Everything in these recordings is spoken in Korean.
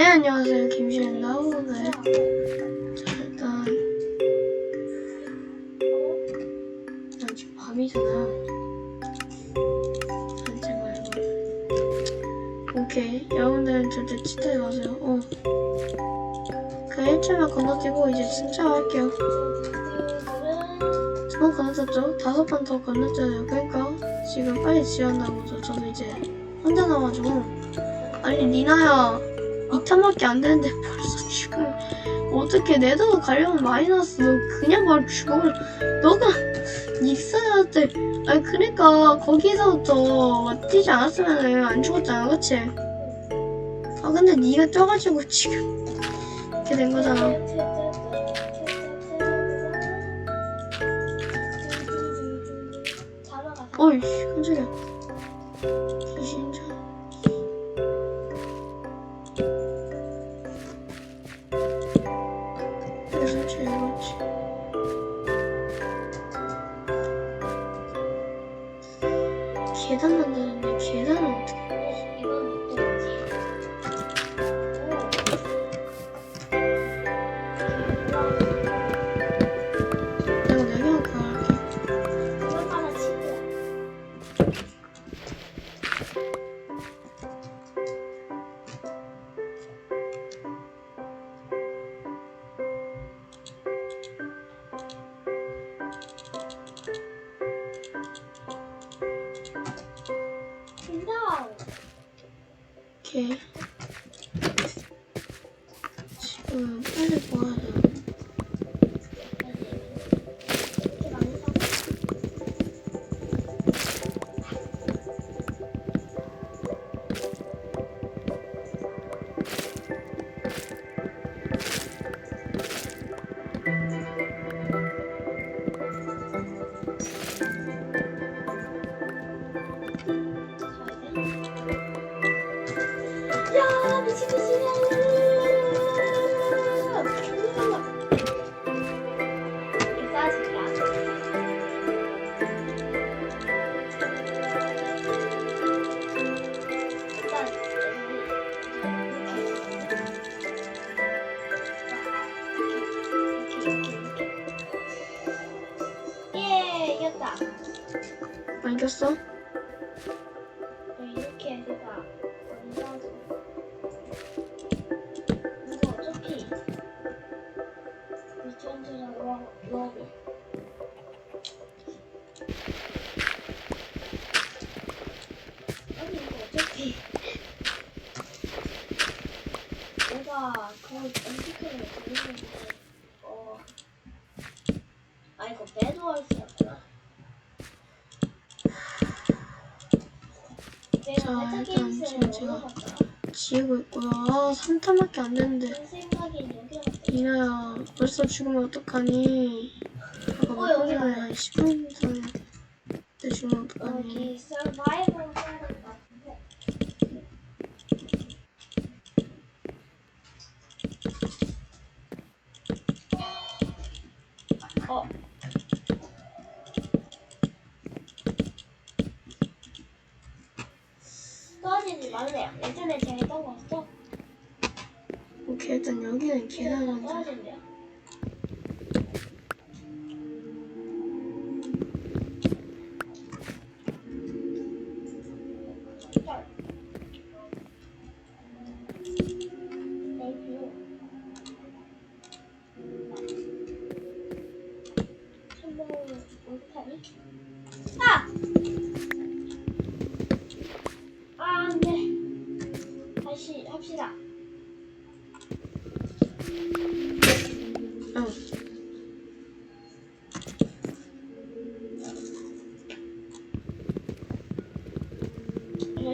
네 안녕하세요. 김시현입니다. 오늘 자 일단 지금 밤이잖아요 산책 말고. 오케이. 여러분들 절대 치트하지 마세요. 어. 그 일주일만 건너뛰고 이제 진짜 할게요. 두 번 건너뛰었죠? 다섯 번 더 건너뛰어야 돼요. 그러니까 지금 빨리 지원하고 저 저도 이제 혼자 나와가지고 아니 리나야 2탄밖에 안 되는데 벌써 지금 어떻게 네더 가려면 마이너스 너 그냥 바로 죽어버려 너가 닉슨한테 아니 그러니까 거기서부터 뛰지 않았으면 안 죽었잖아 그치? 아 근데 네가 쪄가지고 지금 이렇게 된 거잖아 이 예 이겼다 안 이겼어? 이거 어차피 내가 그걸 엔티크를 돌리는데 어... 아 이거 매도할수였구나 내가 자, 메타 일단 지금 제가- 지우고 있고요 아 3탄밖에 안 됐는데 이나야 벌써 죽으면 어떡하니 어, 몇 여기 10분 전에 내 죽으면 어떡하니 여기 서바이벌 어. 떨어지지 말래요. 예전에 제가 없어? 오케이 일단 여기는 계단은 떨어진대요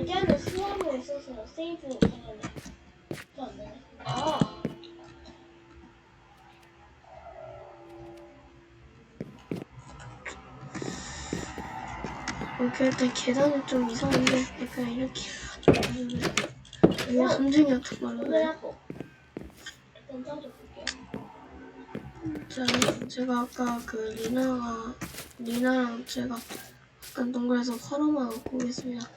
예전에 수학로 있어서 세이브 하면 또안 되네. 아. 오케이 일단 계단은 좀 이상한데 약간 이렇게 좀 이상한데 여기 삼중이었단 오늘 말이네 하고. 일단 짜줘볼게요. 자, 제가 아까 그 리나가 리나랑 제가 약간 동굴에서 걸어만 걷고 있습니다.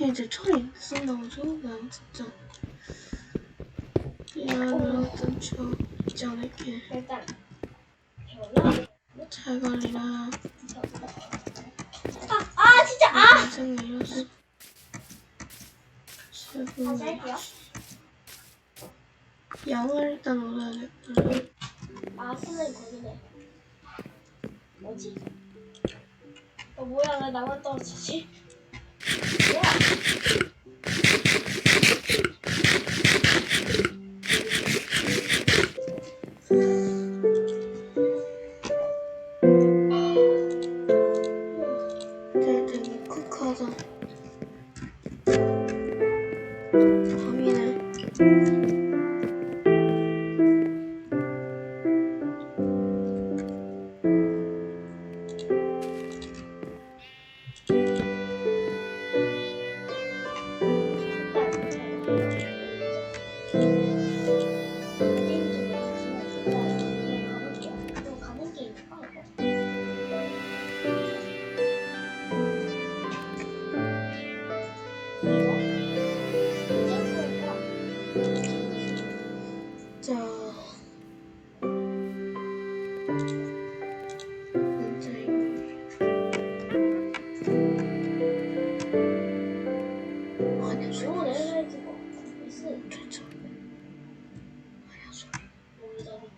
이제 철이 쓴다고 생각나요, 진짜. 미안하면 어떤 추억 잊지 않을게. 일단, 잘 걸리라. 아, 아 진짜 아! 다시 할게요. 양을 일단 얻어야 돼. 아 슬라임 걸리네. 뭐지? 어 뭐야 왜 나만 떨어지지? 뭐야?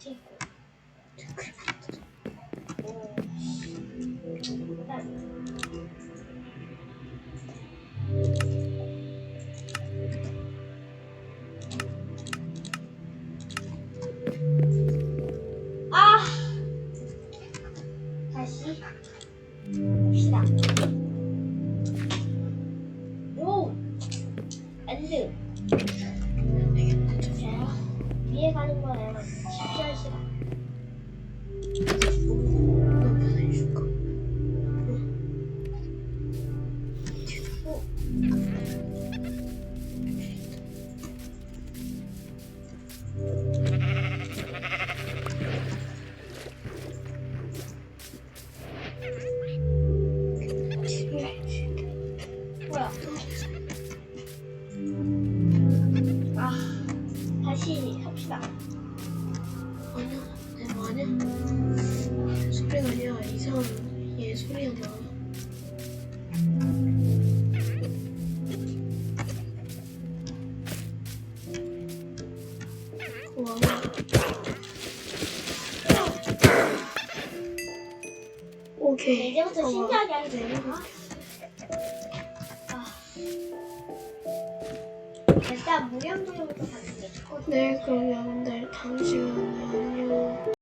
여기 가는 거 소리가 아니야. 이상한 얘 소리가 나. 고마워. 오케이. 이제부터. 신기하게 하게 네, 되나? 아. 일단 무렴무렴부터 가는 게 좋거든. 네, 그럼 여러분들 다음 시간에 안녕.